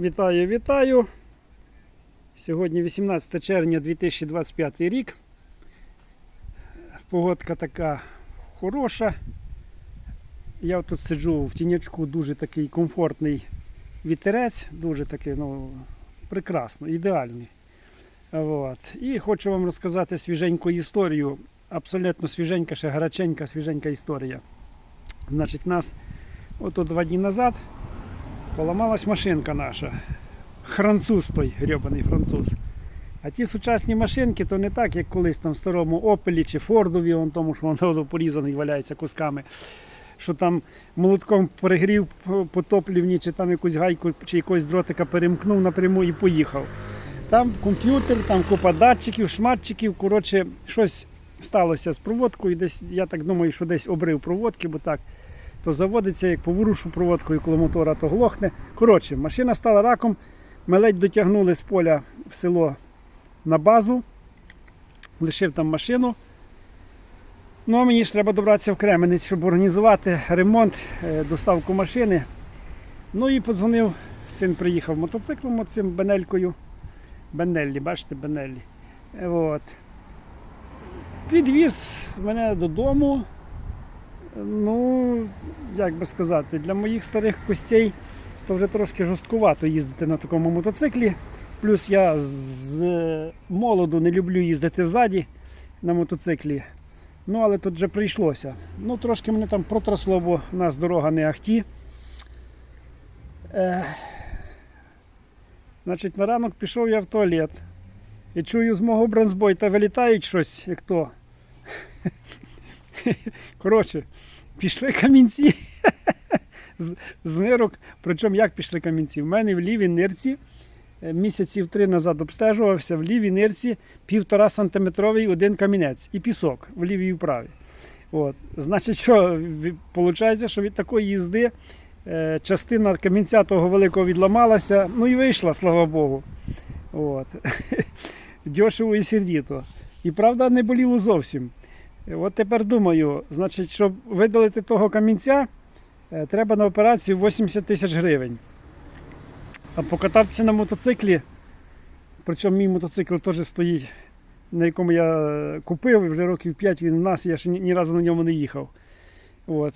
Вітаю, вітаю. Сьогодні 18 червня 2025 рік. Погодка така хороша. Я тут сиджу в тінячку, дуже такий комфортний вітерець, дуже такий, ну, прекрасно, ідеальний. От. І хочу вам розказати свіженьку історію. Абсолютно свіженька, ще гаряченька, свіженька історія. Значить, нас ото два дні назад поламалась машинка наша. Француз той грьобаний француз. А ті сучасні машинки, то не так, як колись там в старому Опелі чи Фордові, он тому, що воно порізаний валяється кусками. Що там молотком перегрів по топлівні, чи там якусь гайку, чи якогось дротика перемкнув напряму і поїхав. Там комп'ютер, там купа датчиків, шматчиків. Коротше, щось сталося з проводкою. Десь, я так думаю, що десь обрив проводки, бо так то заводиться, як поворушу проводкою коло мотора, то глохне. Коротше, машина стала раком. Ми ледь дотягнули з поля в село на базу, лишив там машину. Ну, а мені ж треба добратися в Кременець, щоб організувати ремонт, е, доставку машини. Ну і подзвонив, син приїхав мотоциклом оцим Бенелькою. Бенеллі, бачите, Бенеллі. Е, От. Підвіз мене додому. Ну, як би сказати, для моїх старих костей то вже трошки жорсткувато їздити на такому мотоциклі. Плюс я з молоду не люблю їздити взаді на мотоциклі. Ну, але тут вже прийшлося. Ну, трошки мене там протросло, бо у нас дорога не ахті. Е, значить, на ранок пішов я в туалет. І чую з мого бронзбойта вилітають щось, як то. Коротше, пішли камінці з, нирок. Причому як пішли камінці? В мене в лівій нирці е, місяців три назад обстежувався, в лівій нирці півтора сантиметровий один камінець і пісок в лівій і в правій. От. Значить, що виходить, що від такої їзди е, частина камінця того великого відламалася, ну і вийшла, слава Богу. От. Дешево і сердіто. І правда не боліло зовсім. От тепер думаю, значить, щоб видалити того камінця, е, треба на операцію 80 тисяч гривень. А покататися на мотоциклі, причому мій мотоцикл теж стоїть, на якому я е, купив, і вже років 5 він у нас, я ще ні, ні разу на ньому не їхав. От.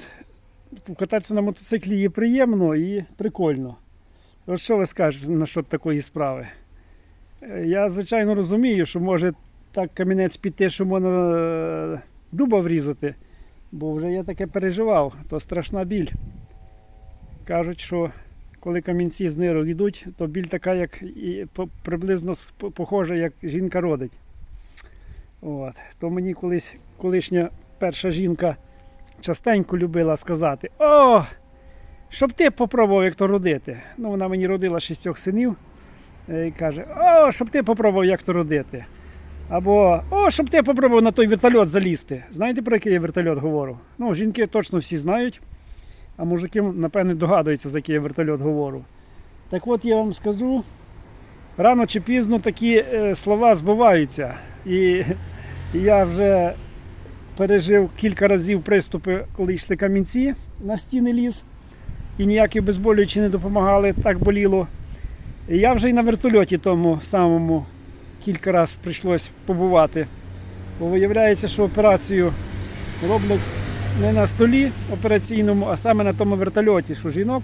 Покататися на мотоциклі є приємно і прикольно. От що ви скажете на такої справи? Е, Я, звичайно, розумію, що може так камінець піти, що можна дуба врізати, бо вже я таке переживав, то страшна біль. Кажуть, що коли камінці з нирок йдуть, то біль така, як і приблизно похожа, як жінка родить. От. То мені колись колишня перша жінка частенько любила сказати: О! Щоб ти попробував, як то родити. Ну, вона мені родила шістьох синів е, і каже: О, щоб ти попробував, як то родити. Або о, щоб ти попробував на той вертольот залізти. Знаєте, про який я вертольот говорю? Ну, жінки точно всі знають, а мужики, напевне, догадуються, за який я вертольот говорю. Так от я вам скажу, рано чи пізно такі е, слова збуваються. І, я вже пережив кілька разів приступи, коли йшли камінці на стіни ліс, і ніякі безболюючі не допомагали, так боліло. І я вже і на вертольоті тому самому кілька разів прийшлось побувати. Бо виявляється, що операцію роблять не на столі операційному, а саме на тому вертольоті, що жінок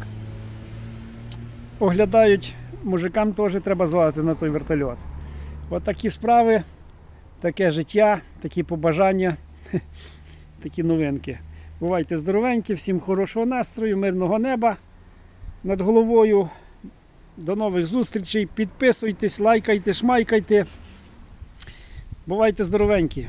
оглядають, мужикам теж треба злазити на той вертольот. От такі справи, таке життя, такі побажання, такі новинки. Бувайте здоровенькі, всім хорошого настрою, мирного неба над головою. До нових зустрічей. Підписуйтесь, лайкайте, шмайкайте. Бувайте здоровенькі.